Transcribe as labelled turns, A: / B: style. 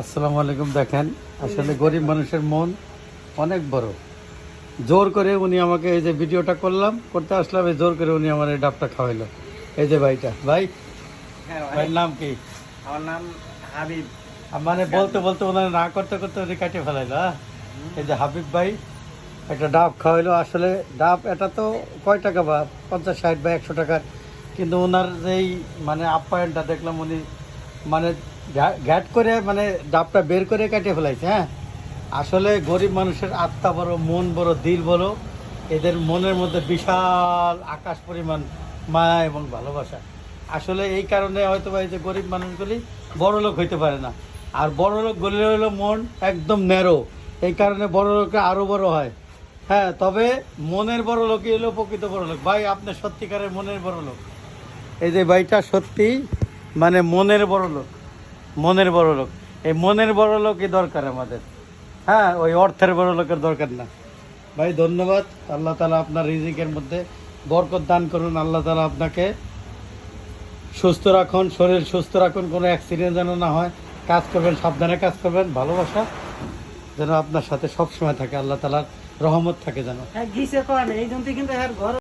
A: আসসালামু আলাইকুম দেখেন। আসলে গরিব মানুষের মন অনেক বড়। জোর করে উনি আমাকে এই যে ভিডিওটা করলাম করতে আসলাম এই জোর করে উনি আমার এই ডাবটা খাওয়াইলো। এই যে ভাইটা। ভাই
B: হ্যাঁ
A: ভাইয়ের নাম কি?
B: আমার নাম হাবিব।
A: মানে বলতে বলতে ওনার না করতে করতে উনি কাটিয়ে ফেলাইলো হ্যাঁ? এই যে হাবিব ভাই একটা ডাব খাওয়াইলো। আসলে ডাব এটা তো কয় টাকা বা? পঞ্চাশ ষাট বা একশো টাকার। কিন্তু ওনার যেই মানে আপ্যায়নটা দেখলাম উনি মানে ঘ্যাট করে মানে ডাবটা বের করে কাটিয়ে ফেলাইছে হ্যাঁ? আসলে গরিব মানুষের আত্মা বড়, মন বড়, দিল বড়। এদের মনের মধ্যে বিশাল আকাশ পরিমাণ মায়া এবং ভালোবাসা। আসলে এই কারণে হয়তো বা এই যে গরিব মানুষগুলি বড় লোক হইতে পারে না। আর বড় লোক গলি হলো মন একদম ন্যারো। এই কারণে বড় লোকরা আরও বড় হয়। হ্যাঁ তবে মনের বড় লোকই হলো প্রকৃত বড় লোক। ভাই, আপনি সত্যিকারের মনের বড় লোক। এই যে ভাইটা সত্যি মানে মনের বড় লোক। মনের বড় লোক। এই মনের বড় লোকই দরকার আমাদের। হ্যাঁ ওই অর্থের বড় লোকের দরকার না। ভাই ধন্যবাদ। আল্লাহ তালা আপনার রিজিকের মধ্যে বরকত দান করুন। আল্লাহ তালা আপনাকে সুস্থ রাখুন শরীর সুস্থ রাখুন কোনো অ্যাক্সিডেন্ট যেন না হয়। কাজ করবেন সাবধানে কাজ করবেন ভালোবাসা যেন আপনার সাথে সব সময় থাকে। আল্লাহ তালার রহমত থাকে যেন।